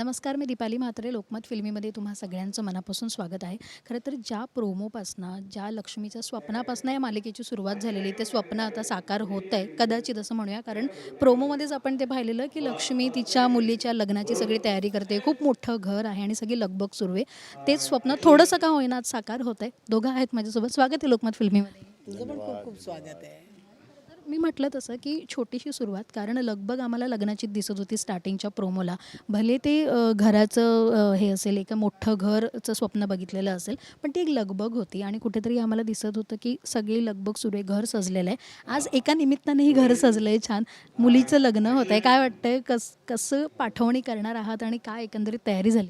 नमस्कार मी दीपाली म्हात्रे लोकमत फिल्मीमध्ये तुम्हा सगळ्यांचं मनापासून स्वागत आहे. खरं तर ज्या प्रोमोपासनं ज्या लक्ष्मीच्या स्वप्नापासनं या मालिकेची सुरुवात झालेली ते स्वप्न आता साकार होत आहे कदाचित असं म्हणूया कारण प्रोमोमध्येच आपण ते पाहिलेलं की लक्ष्मी तिच्या मुलीच्या लग्नाची सगळी तयारी करते. खूप मोठं घर आहे आणि सगळी लगबग सुरू आहे. तेच स्वप्न थोडंसं का होईना आज साकार होत आहे दोघं आहेत माझ्यासोबत. स्वागत आहे लोकमत फिल्मीमध्ये. तुझं पण खूप खूप स्वागत आहे. मी म्हटलं तसं की छोटीशी सुरुवात कारण लगबग आम्हाला लग्नाची दिसत होती स्टार्टिंगच्या प्रोमोला भले ते घराचं हे असेल एका मोठं घरचं स्वप्न बघितलेलं असेल पण ती एक लगबग होती आणि कुठेतरी आम्हाला दिसत होतं की सगळी लगबग सुरू आहे घर सजलेलं आहे. आज एका निमित्तानेही घर सजलं आहे छान. मुलीचं लग्न होतं आहे काय वाटतंय? कस कसं पाठवणी करणार आहात आणि काय एकंदरीत तयारी झाली?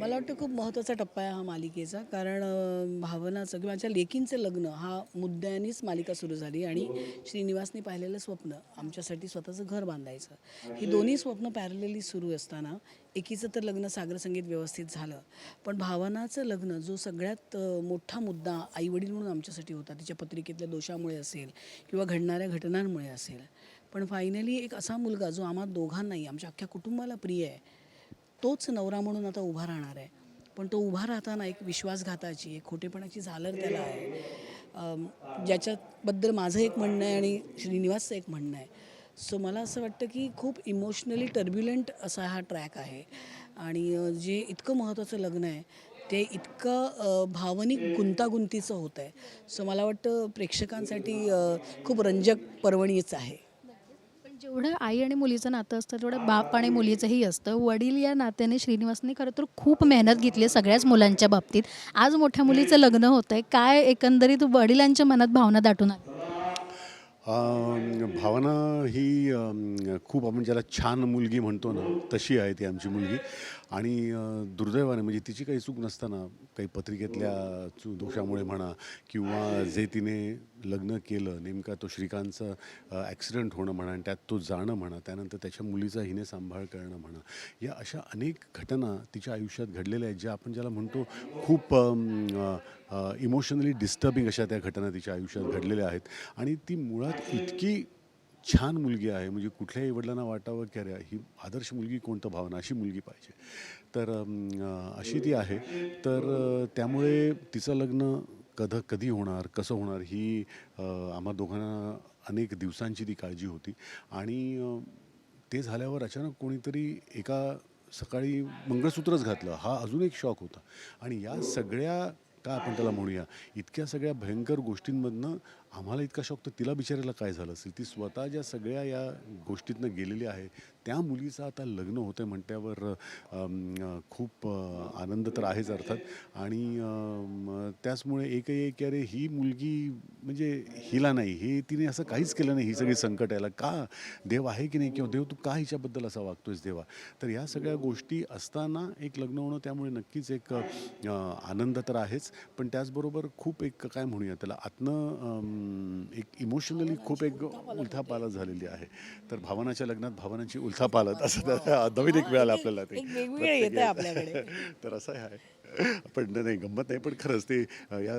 मला वाटतं खूप महत्त्वाचा टप्पा आहे हा मालिकेचा. कारण भावनाचं किंवा माझ्या लेकींचं लग्न हा मुद्द्यानेच मालिका सुरू झाली आणि श्रीनिवासने पाहिलेलं स्वप्न आमच्यासाठी स्वतःचं घर बांधायचं. ही दोन्ही स्वप्न पॅरलेली सुरू असताना एकीचं तर लग्न सागर संगीत व्यवस्थित झालं. पण भावनाचं लग्न जो सगळ्यात मोठा मुद्दा आईवडील म्हणून आमच्यासाठी होता तिच्या पत्रिकेतल्या दोषामुळे असेल किंवा घडणाऱ्या घटनांमुळे असेल. पण फायनली एक असा मुलगा जो आम्हा दोघांनाही आमच्या अख्ख्या कुटुंबाला प्रिय आहे तोच नवरा म्हणून आता उभा राहणार आहे. पण तो उभा राहताना एक विश्वासघाताची एक खोटेपणाची झालर त्याला आहे. ज्याच्याबद्दल माझं एक म्हणणं आहे आणि श्रीनिवासचं एक म्हणणं आहे. सो मला असं वाटतं की खूप इमोशनली टर्ब्युलंट असा हा ट्रॅक आहे. आणि जे इतकं महत्त्वाचं लग्न आहे ते इतकं भावनिक गुंतागुंतीचं होतं आहे सो मला वाटतं प्रेक्षकांसाठी खूप रंजक पर्वणीच आहे. जेवढं आई आणि मुलीचं नातं असतं तेवढं बाप आणि मुलीचंही असतं. वडील या नात्याने श्रीनिवासने खरं तर खूप मेहनत घेतली आहे सगळ्याच मुलांच्या बाबतीत. आज मोठ्या मुलीचं लग्न होतं आहे काय एकंदरीत वडिलांच्या मनात भावना दाटून आली भावना ही खूप आपण ज्याला छान मुलगी म्हणतो ना तशी आहे ती आमची मुलगी. आणि दुर्दैवाने म्हणजे तिची काही चूक नसताना काही पत्रिकेतल्या चू दोषामुळे म्हणा किंवा जे तिने लग्न केलं नेमका तो श्रीकांतचं ॲक्सिडेंट होणं म्हणा आणि त्यात तो जाणं म्हणा त्यानंतर त्याच्या मुलीचा हिने सांभाळ करणं म्हणा या अशा अनेक घटना तिच्या आयुष्यात घडलेल्या आहेत ज्या आपण ज्याला म्हणतो खूप इमोशनली डिस्टर्बिंग अशा त्या घटना तिच्या आयुष्यात घडलेल्या आहेत. आणि ती मुळात इतकी छान मुलगी आहे. म्हणजे कुठल्याही वडिलांना वाटावं की अरे ही आदर्श मुलगी कोणतं भावना अशी मुलगी पाहिजे. तर अशी ती आहे. तर त्यामुळे तिचं लग्न कध कधी होणार कसं होणार ही आम्हा दोघांना अनेक दिवसांची ती काळजी होती. आणि ते झाल्यावर अचानक कोणीतरी एका सकाळी मंगळसूत्रच घातलं. हा अजून एक शॉक होता. आणि या सगळ्या का आपण त्याला म्हणूया इतक्या सगळ्या भयंकर गोष्टींमधनं आम्हाला इतका शॉक तर तिला बिचारायला काय झालं असेल? ती स्वतः ज्या सगळ्या या गोष्टीतनं गेलेली आहे त्या मुलीचं आता लग्न होतं म्हटल्यावर म्हणत्यावर खूप आनंद तर आहेच अर्थात. आणि त्याचमुळे एकही एक की अरे ही मुलगी म्हणजे हिला नाही हे तिने असं काहीच केलं नाही ही सगळी संकट यायला. का देव आहे की नाही? किंवा देव तू का हिच्याबद्दल असा वागतोयस देवा? तर या सगळ्या गोष्टी असताना एक लग्न होणं त्यामुळे नक्कीच एक आनंद तर आहेच. पण त्याचबरोबर खूप एक काय म्हणूया त्याला आतनं एक इमोशनली खूप एक उलथापालत झालेली आहे. तर भावनाच्या लग्नात भावनाची उलथापालत असं नवीन एक मिळालं आपल्याला ते. तर असं आहे. पण नाही गंमत नाही पण खरंच ते या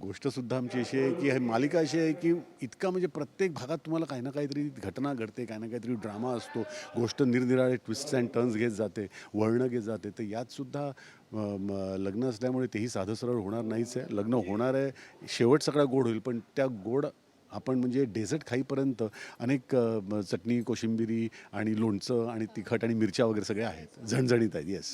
गोष्टसुद्धा आमची अशी आहे की ही मालिका अशी आहे की इतका म्हणजे प्रत्येक भागात तुम्हाला काही ना काहीतरी घटना घडते काही ना काहीतरी ड्रामा असतो. गोष्ट निरनिराळे ट्विस्ट अँड टर्न्स घेत जाते वळणं घेत जाते. तर यातसुद्धा लग्न असल्यामुळे तेही साधं सरळ होणार नाहीच आहे. लग्न होणार आहे शेवट सगळा गोड होईल पण त्या गोड आपण म्हणजे डेझर्ट खाईपर्यंत अनेक म, चटणी कोशिंबिरी आणि लोणचं आणि तिखट आणि मिरच्या वगैरे सगळे आहेत. झणझणीत आहेत येस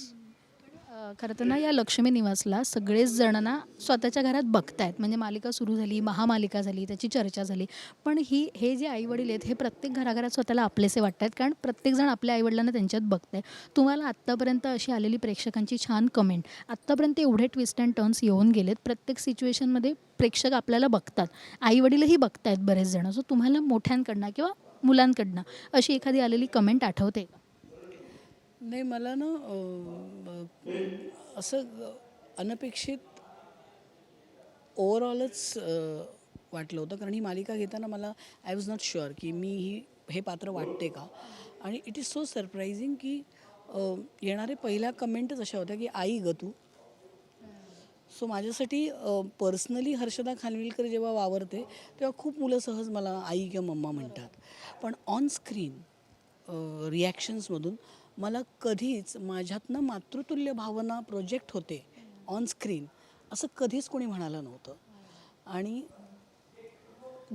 खरं तर ना या लक्ष्मी निवासला सगळेच जणांना स्वतःच्या घरात बघतायत. म्हणजे मालिका सुरू झाली महामालिका झाली त्याची चर्चा झाली. पण ही हे जे आईवडील आहेत हे प्रत्येक घराघरात स्वतःला आपलेसे वाटत आहेत कारण प्रत्येकजण आपल्या आईवडिलांना त्यांच्यात बघत आहे तुम्हाला आत्तापर्यंत अशी आलेली प्रेक्षकांची छान कमेंट आत्तापर्यंत एवढे ट्विस्ट अँड टर्न्स येऊन गेलेत. प्रत्येक सिच्युएशनमध्ये प्रेक्षक आपल्याला बघतात. आईवडीलही बघतायत बरेच जण. सो तुम्हाला मोठ्यांकडनं किंवा मुलांकडनं अशी एखादी आलेली कमेंट आठवते का? नाही मला ना असं अनपेक्षित ओवरऑलच वाटलं होतं. कारण ही मालिका घेताना मला आय वॉज नॉट शुअर की मी ही हे पात्र वाटते का. आणि इट इज सो सरप्रायझिंग की येणारे पहिल्या कमेंटच अशा होत्या की आई ग तू. सो माझ्यासाठी पर्सनली हर्षदा खानविलकर जेव्हा वावरते तेव्हा खूप मुलं सहज मला आई किंवा मम्मा म्हणतात. पण ऑन स्क्रीन रिॲक्शन्समधून मला कधीच माझ्यातनं मातृतुल्य भावना प्रोजेक्ट होते ऑन स्क्रीन असं कधीच कोणी म्हणालं नव्हतं. आणि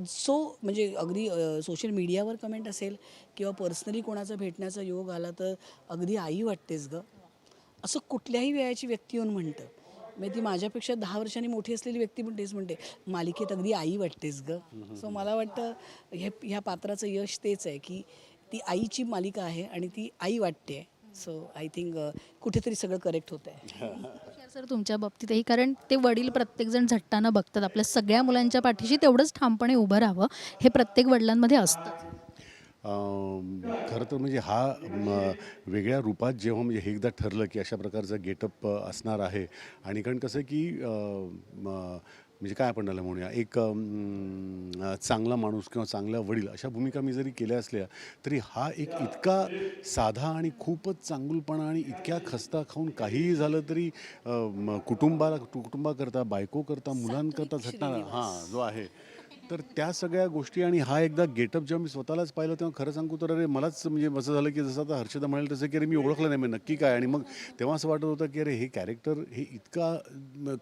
सो म्हणजे अगदी सोशल मीडियावर कमेंट असेल किंवा पर्सनली कोणाचा भेटण्याचा योग आला तर अगदी आई वाटतेस गं. असं कुठल्याही वेळाची व्यक्ती येऊन म्हणतं. म्हणजे ती माझ्यापेक्षा दहा वर्षांनी मोठी असलेली व्यक्ती पण तेच म्हणते मालिकेत अगदी आई वाटतेस गं. सो मला वाटतं हे ह्या पात्राचं यश तेच आहे की ती आईची मालिका आहे आणि ती आई वाटते. सो आय थिंक कुठेतरी सगळं करेक्ट होतं आहे सर तुमच्या बाबतीतही कारण ते वडील प्रत्येकजण झट्टानं बघतात. आपल्या सगळ्या मुलांच्या पाठीशी तेवढंच ठामपणे उभं राहावं. हे प्रत्येक वडिलांमध्ये असतं. खरं तर म्हणजे हा म, वेगळ्या रूपात जेव्हा म्हणजे हे एकदा ठरलं की अशा प्रकारचं गेटअप असणार आहे. आणि कारण कसं की म्हणजे काय आपण त्याला म्हणूया? एक चांगला माणूस किंवा चांगला वडील अशा भूमिका मी जरी केल्या असल्या तरी हा एक इतका साधा आणि खूपच चांगुलपणा आणि इतक्या खस्ता खाऊन काहीही झालं तरी कुटुंबाला कुटुंबाकरता बायकोकरता मुलांकरता झटणारा हां जो आहे तर त्या सगळ्या गोष्टी आणि हा एकदा गेटअप जेव्हा मी स्वतःलाच पाहिलं तेव्हा खरं सांगू तर अरे मलाच म्हणजे असं झालं की जसं आता हर्षदा म्हणाल तसं की अरे मी ओळखलं नाही मी नक्की काय? आणि मग तेव्हा असं वाटत होतं की अरे हे कॅरेक्टर हे इतका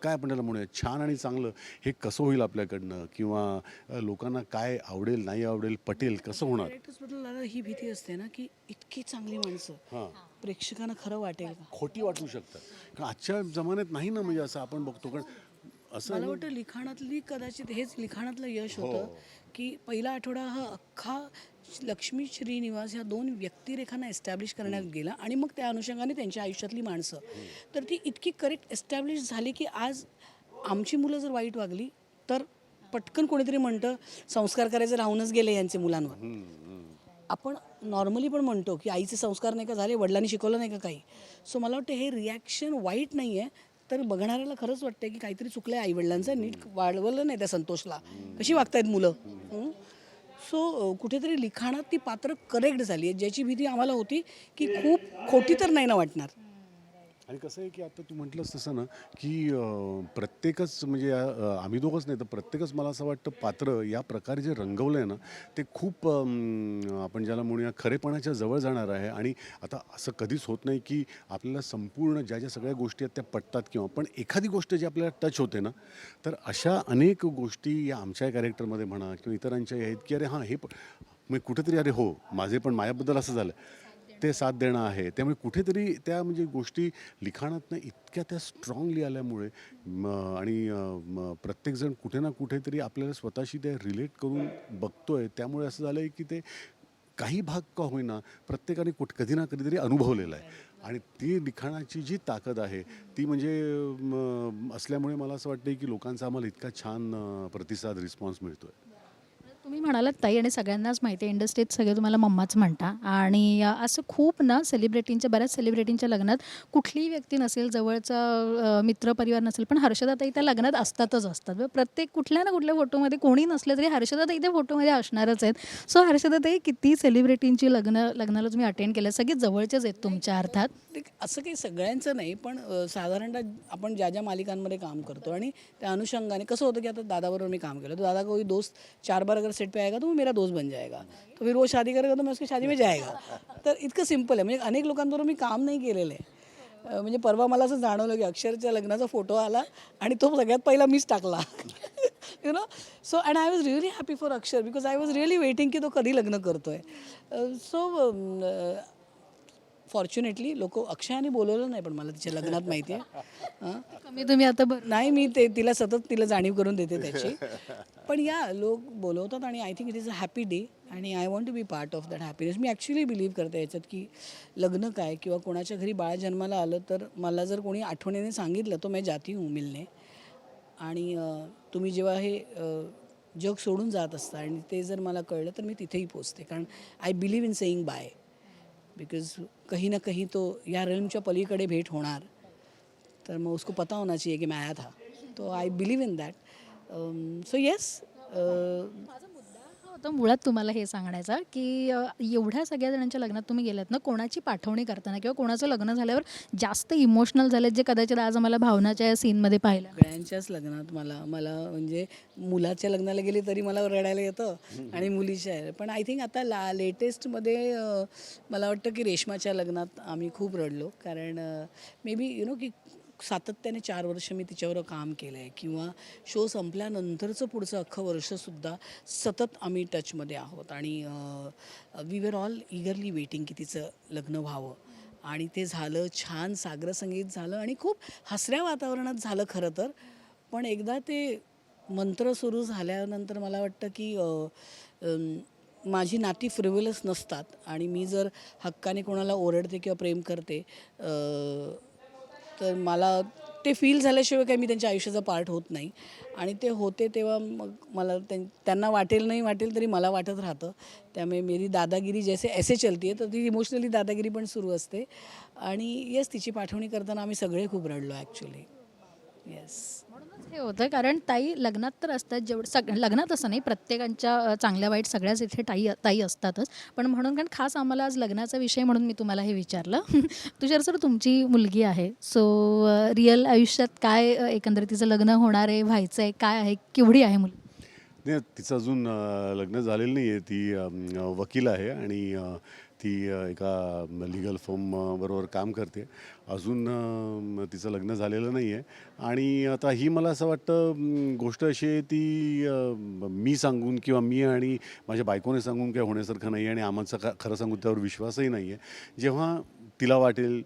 काय आपण त्याला म्हणूया छान आणि चांगलं हे कसं होईल आपल्याकडनं? किंवा लोकांना काय आवडेल नाही आवडेल पटेल कसं होणार? ही भीती असते ना की इतकी चांगली माणसं हां. प्रेक्षकांना खरं वाटेल खोटी वाटू शकतात. कारण आजच्या जमान्यात नाही ना म्हणजे असं आपण बघतो. कारण असं मला वाटतं लिखाणातली कदाचित हेच लिखाणातलं यश हो. होतं की पहिला आठवडा हा अख्खा लक्ष्मी श्रीनिवास ह्या दोन व्यक्तिरेखांना एस्टॅब्लिश करण्यात गेला आणि मग त्या अनुषंगाने त्यांच्या आयुष्यातली माणसं. तर ती इतकी करेक्ट एस्टॅब्लिश झाली की आज आमची मुलं जर वाईट वागली तर पटकन कोणीतरी म्हणतं संस्कार करायचे राहूनच गेले यांचे मुलांवर. आपण नॉर्मली पण म्हणतो की आईचे संस्कार नाही का झाले वडिलांनी शिकवलं नाही का काही? सो मला वाटतं हे रिॲक्शन वाईट नाही आहे तर बघणाऱ्याला खरंच वाटतं की काहीतरी चुकलं आहे आईवडिलांचं. नीट वाढवलं नाही त्या संतोषला. कशी वागतायत मुलं? सो कुठेतरी लिखाणात ती पात्र करेक्ट झाली आहे ज्याची भीती आम्हाला होती की खूप खोटी तर नाही ना वाटणार. आणि कसं आहे की आता तू म्हटलंस तसं ना की प्रत्येकच म्हणजे आम्ही दोघंच नाही तर प्रत्येकच मला असं वाटतं पात्र या प्रकारे जे रंगवलं आहे ना ते खूप आपण ज्याला म्हणूया खरेपणाच्या जवळ जाणार आहे. आणि आता असं कधीच होत नाही की आपल्याला संपूर्ण ज्या ज्या सगळ्या गोष्टी आहेत त्या पटतात किंवा पण एखादी गोष्ट जी आपल्याला टच होते ना तर अशा अनेक गोष्टी या आमच्या कॅरेक्टरमध्ये म्हणा किंवा इतरांच्या आहेत की अरे हां हे पण मी कुठेतरी अरे हो माझे पण माझ्याबद्दल असं झालं. ते साथ देणं आहे. त्यामुळे कुठेतरी त्या म्हणजे गोष्टी लिखाणातनं इतक्या त्या स्ट्रॉंगली आल्यामुळे आणि प्रत्येकजण कुठे ना कुठेतरी आपल्याला स्वतःशी ते रिलेट करून बघतोय. त्यामुळे असं झालं आहे की ते काही भाग का होईना प्रत्येकाने कुठ कधी ना कधीतरी अनुभवलेला आहे. आणि ती लिखाणाची जी ताकद आहे ती म्हणजे असल्यामुळे मला असं वाटतं की लोकांचा आम्हाला इतका छान प्रतिसाद रिस्पॉन्स मिळतोय. आहे म्हणालात ताई आणि सगळ्यांनाच माहिती आहे इंडस्ट्रीत सगळे तुम्हाला मम्माच म्हणता. आणि असं खूप ना सेलिब्रिटींच्या बऱ्याच सेलिब्रिटींच्या लग्नात कुठलीही व्यक्ती नसेल जवळचा मित्रपरिवार नसेल पण हर्षदाताई त्या लग्नात असतातच असतात. म्हणजे प्रत्येक कुठल्या ना कुठल्या फोटोमध्ये कोणी नसलं तरी हर्षदाताई त्या फोटोमध्ये असणारच आहेत. सो हर्षदाताई किती सेलिब्रिटींची लग्न लग्नाला तुम्ही अटेंड केलं? सगळे जवळचेच आहेत तुमच्या अर्थात. ते असं काही सगळ्यांचं नाही पण साधारणतः आपण ज्या ज्या मालिकांमध्ये काम करतो आणि त्या अनुषंगाने कसं होतं की आता दादाबरोबर मी काम केलं तो दादा कोई दोस्त चार बार अगर सेट पे आएगा तो वो मेरा दोस्त बन जाएगा तो फिर वो शादी करेगा तो मैं उसकी शादी में जाएगा। तर इतकं सिंपल आहे म्हणजे अनेक लोकांबरोबर मी काम नाही केलेलं आहे. म्हणजे परवा मला असं जाणवलं की अक्षरच्या लग्नाचा फोटो आला आणि तो सगळ्यात पहिला मीच टाकला. You know so and I was really happy for Akshar because I was really waiting की तो कधी लग्न करतोय. सो फॉर्च्युनेटली लोक अक्षयाने बोलवलं नाही पण मला तिच्या लग्नात माहिती आहे. कमी तुम्ही आता बरं. नाही मी ते तिला सतत तिला जाणीव करून देते त्याची. पण या लोक बोलवतात आणि I think it is a happy day आणि I want to be part of that happiness me actually believe करते याच्यात की लग्न काय किंवा कोणाच्या घरी बाळ जन्माला आलं तर मला जर कोणी आठवणीने सांगितलं तो मी जाती हूँ मिलने. आणि तुम्ही जेव्हा हे जग सोडून जात असता आणि ते जर मला कळलं तर मी तिथेही पोचते. कारण I believe in saying bye because कहीं ना कहीं तो या रिल्मच्या पलीकडे भेट होणार. तर मग उसको पता होना चाहिए की मैं आया था. तो I believe in that so yes होता तर मुळात तुम्हाला हे सांगण्याचं की अ, एवढ्या सगळ्या जणांच्या लग्नात तुम्ही गेलात ना कोणाची पाठवणी करताना किंवा कोणाचं लग्न झाल्यावर जास्त इमोशनल झालेत जे कदाचित आज आम्हाला भावनाच्या या सीनमध्ये पाहिलं? सगळ्यांच्याच लग्नात मला मला म्हणजे मुलाच्या लग्नाला गेले तरी मला रडायला येतं आणि मुलीच्या आहे. पण आय थिंक आता ला लेटेस्टमध्ये मला वाटतं की रेशमाच्या लग्नात आम्ही खूप रडलो. कारण मे बी यु नो की सातत्याने चार वर्ष मी तिच्यावर काम केलं आहे किंवा शो संपल्यानंतरचं पुढचं अख्खं वर्षसुद्धा सतत आम्ही टचमध्ये आहोत. आणि we were all eagerly waiting की तिचं लग्न व्हावं. आणि ते झालं छान सागर संगीत झालं आणि खूप हसऱ्या वातावरणात झालं खरं तर. पण एकदा ते मंत्र सुरू झाल्यानंतर मला वाटतं की माझी नाती फ्रिवलस नसतात. आणि मी जर हक्काने कोणाला ओरडते किंवा प्रेम करते तर मला ते फील झाल्याशिवाय काही मी त्यांच्या आयुष्याचा पार्ट होत नाही. आणि ते होते तेव्हा मग मला त्यां- त्यांना वाटेल नाही वाटेल तरी मला वाटत राहतं. त्यामुळे मेरी दादागिरी जैसे ऐसे चलती आहे तर ती इमोशनली दादागिरी पण सुरू असते. आणि येस तिची पाठवणी करताना आम्ही सगळे खूप रडलो ॲक्च्युली येस हे होतं. कारण ताई लग्नात तर असतात जेवढं सग लग्नात असं नाही प्रत्येकांच्या चांगल्या वाईट सगळ्याच इथे ताई ताई असतातच. पण म्हणून कारण खास आम्हाला आज लग्नाचा विषय म्हणून मी तुम्हाला हे विचारलं. तुषार सर तुमची मुलगी आहे. सो रिअल आयुष्यात काय एकंदरीत तिचं लग्न होणार आहे व्हायचं आहे काय आहे केवढी आहे मुलगी? नाही तिचं अजून लग्न झालेलं नाही आहे ती वकील आहे आणि ती एका लिगल फर्मबरोबर काम करते. अजून तिचं लग्न झालेलं नाही आहे आणि आता ही मला असं वाटतं गोष्ट अशी आहे ती मी सांगून किंवा मी आणि माझ्या बायकोने सांगून काही होण्यासारखं नाही आहे आणि आमचा खरं सांगून त्यावर विश्वासही नाही आहे जेव्हा तिला वाटेल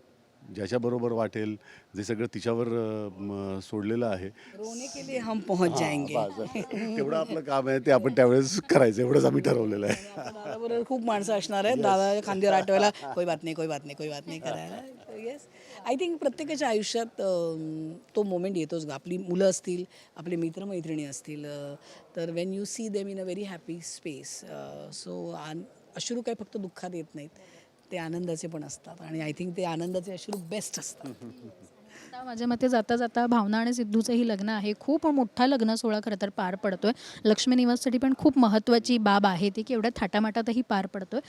ज्याच्याबरोबर वाटेल जे सगळं तिच्यावर म, सोडलेलं आहे. रोने के लिए हम पहुंच जाएंगे. तेवढं आपलं काम आहे ते आपण त्यावेळेस करायचं एवढंच आम्ही ठरवलेलं आहे. दादाबरोबर खूप माणसं असणार आहेत. दादा खांद्यावर आठवायला कोई बात नाही कोई बात नाही कोई बात नाही करायला. येस आय थिंक प्रत्येकाच्या आयुष्यात तो मोमेंट येतोच ग. आपली मुलं असतील आपले मित्रमैत्रिणी असतील अं, तर when you see them in a very happy space so अश्रू काही फक्त दुःखात येत नाहीत. ते आनंदाचे पण असतात आणि आय थिंक ते आनंदाचे अश्रू बेस्ट असतात. आता माझ्या मते जाता जाता भावना आणि सिद्धूचंही लग्न आहे. खूप मोठा लग्न सोहळा खरं तर पार पडतोय. लक्ष्मी निवाससाठी पण खूप महत्त्वाची बाब आहे ती की एवढ्या थाटामाटातही पार पडतोय.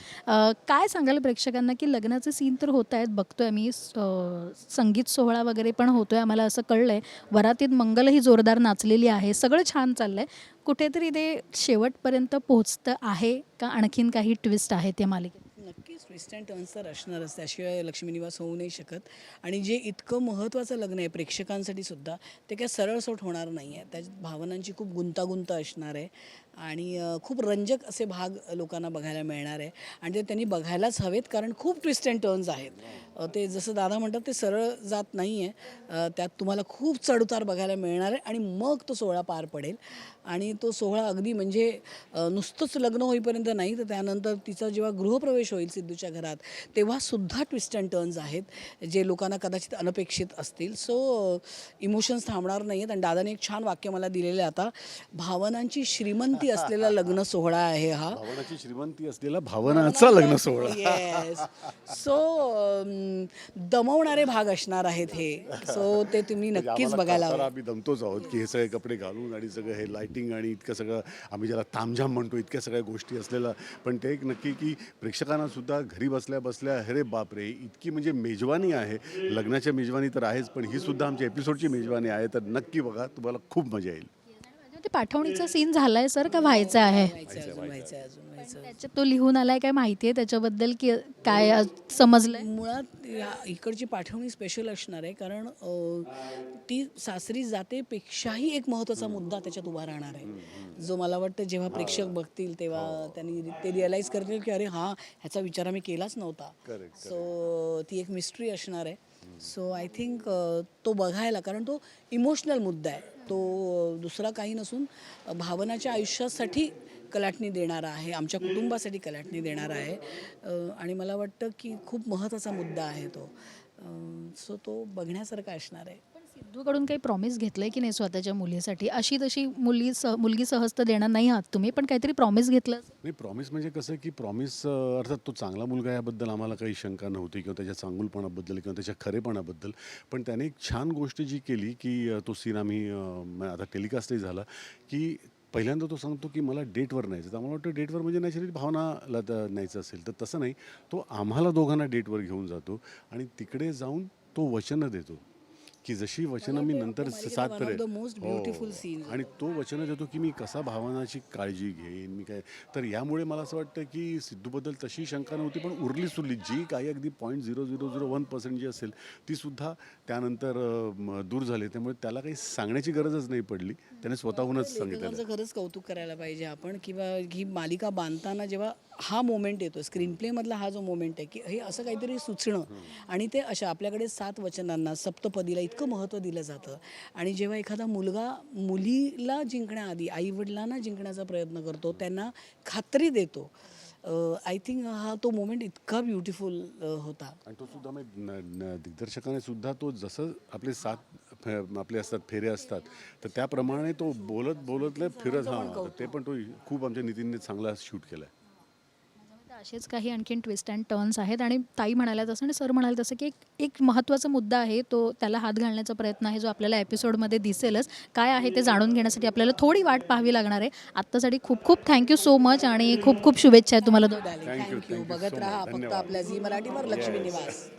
काय सांगाल प्रेक्षकांना की लग्नाचे सीन तर होत आहेत. बघतोय मी संगीत सोहळा वगैरे पण होतोय. आम्हाला असं कळलंय. वरातीत मंगलही जोरदार नाचलेली आहे. सगळं छान चाललंय. कुठेतरी ते शेवटपर्यंत पोहोचतं आहे का? आणखीन काही ट्विस्ट आहेत या मालिकेत? ट्विस्ट अँड टर्न्स तर असणारच त्याशिवाय लक्ष्मी निवास होऊ नाही शकत. आणि जे इतकं महत्त्वाचं लग्न आहे प्रेक्षकांसाठी सुद्धा ते काय सरळसोट होणार नाही आहे. त्याच्यात भावनांची खूप गुंतागुंत असणार आहे. आणि खूप रंजक असे भाग लोकांना बघायला मिळणार आहे. आणि ते त्यांनी बघायलाच हवेत कारण खूप ट्विस्ट अँड टर्न्स आहेत. ते जसं दादा म्हणतात ते सरळ जात नाही आहे. त्यात तुम्हाला खूप चढउतार बघायला मिळणार आहे. आणि मग तो सोहळा पार पडेल. आणि तो सोहळा अगदी म्हणजे नुसतंच लग्न होईपर्यंत नाही तर त्यानंतर तिचा जेव्हा गृहप्रवेश होईल सिद्धूच्या घरात तेव्हा सुद्धा ट्विस्ट अँड टर्न्स आहेत जे लोकांना कदाचित अनपेक्षित असतील. सो इमोशन्स थांबणार नाही आहेत आणि दादाने एक छान वाक्य मला दिलेलं आता. भावनांची श्रीमंती असलेला लग्न सोहळा आहे हा. भावनाची श्रीमंती असलेला भावनाचा लग्न सोहळा. येस सो दमवणारे भाग असणार आहेत हे. सो ते तुम्ही म्हणजे नक्कीच बघायला हवं. आम्ही दमतोच आहोत की हे सगळे कपडे घालून आणि सगळं हे लाइटिंग आणि इतकं सगळं आम्ही ज्याला तामझाम म्हणतो इतक्या सगळ्या गोष्टी असलेलं. पण ते एक नक्की की प्रेक्षकांना सुद्धा घरी बसल्या बसल्या अरे बापरे इतकी म्हणजे मेजवानी आहे. लग्नाच्या मेजवानी तर आहेच पण ही सुद्धा आमच्या एपिसोडची मेजवानी आहे. तर नक्की बघा तुम्हाला खूप मजा येईल. ते पाठवणीचा सीन झालाय सर का व्हायचा आहे? व्हायचं अजून व्हायचं आहे, अजून. व्हायचं त्याच्यात तो लिहून आलाय काय माहिती आहे? त्याच्याबद्दल की काय समजलंय? मुळात या इकडची पाठवणी स्पेशल असणार आहे कारण अ, ती सासरी जातेपेक्षाही एक महत्त्वाचा मुद्दा त्याच्यात उभा राहणार आहे. जो मला वाटतं जेव्हा प्रेक्षक बघतील तेव्हा त्यांनी ते रिअलाईज करतील की अरे हा ह्याचा विचार आम्ही केलाच नव्हता. सो ती एक मिस्ट्री असणार आहे. सो आय थिंक तो बघायला कारण तो इमोशनल मुद्दा आहे. तो दुसरा काही नसून भावनाच्या आयुष्यासाठी कलाटणी देणारा आहे आमच्या कुटुंबासाठी कलाटणी देणारा आहे. आणि मला वाटतं की खूप महत्त्वाचा मुद्दा आहे तो. सो तो बघण्यासारखा असणार आहे. सिद्धूकडून काही प्रॉमिस घेतलंय की नाही स्वतःच्या मुलीसाठी? अशी तशी मुली सह मुलगी सहज तर देणार नाही आहात तुम्ही पण काहीतरी प्रॉमिस घेतलं असेल. नाही प्रॉमिस म्हणजे कसं की प्रॉमिस अर्थात तो चांगला मुलगा याबद्दल आम्हाला काही शंका नव्हती किंवा त्याच्या चांगुलपणाबद्दल किंवा त्याच्या खरेपणाबद्दल. पण त्याने एक छान गोष्ट जी केली की तो सीन आम्ही म- आता टेलिकास्टही झाला की पहिल्यांदा तो सांगतो की मला डेटवर न्यायचं तर आम्हाला वाटतं डेटवर म्हणजे नॅचरली भावनाला त- न्यायचं असेल. तर तसं नाही तो आम्हाला दोघांना डेटवर घेऊन जातो आणि तिकडे जाऊन तो वचनं देतो. की जशी वचनं मी नंतर सात करेल most beautiful scenes. आणि तो वचनं देतो की मी कसा भावनाची काळजी घेईन मी काय तर यामुळे मला असं वाटतं की सिद्धूबद्दल तशी शंका नव्हती पण उरली सुरली. जी काही अगदी point zero zero zero one percent जी असेल ती सुद्धा त्यानंतर दूर झाली. त्यामुळे त्याला काही सांगण्याची गरजच नाही पडली. त्याने स्वतःहूनच सांगितलं लेखकांचं खरंच कौतुक करायला पाहिजे आपण किंवा ही मालिका बांधताना जेव्हा हा मोमेंट येतो स्क्रीन प्लेमधला हा जो मोमेंट आहे की हे असं काहीतरी सुचणं. आणि ते अशा आपल्याकडे सात वचनांना सप्तपदीला इतकं महत्त्व दिलं जातं. आणि जेव्हा एखादा मुलगा मुलीला जिंकण्याआधी आईवडिलांना जिंकण्याचा प्रयत्न करतो त्यांना खात्री देतो. आय थिंक हा तो मोमेंट इतका ब्युटिफुल होता. आणि तो सुद्धा न- दिग्दर्शकाने सुद्धा तो जसं आपले सात आपले असतात फेरे असतात. तर त्याप्रमाणे तो बोलत बोलत लय फिरत हां. ते पण तो खूप आमच्या नितीनने चांगला शूट केला आहे असेच काही आणखीन ट्विस्ट अँड टर्न्स आहेत. आणि ताई म्हणाल्या तसं आणि सर म्हणाले तसं की एक एक महत्त्वाचा मुद्दा आहे तो त्याला हात घालण्याचा प्रयत्न आहे जो आपल्याला एपिसोडमध्ये दिसेलच. काय आहे ते जाणून घेण्यासाठी आपल्याला थोडी वाट पाहावी लागणार आहे. आत्तासाठी खूप खूप थँक्यू सो मच आणि खूप खूप शुभेच्छा आहेत तुम्हाला थँक्यू बघत राहा. फक्त. आपल्या झी मराठीवर लक्ष्मी निवास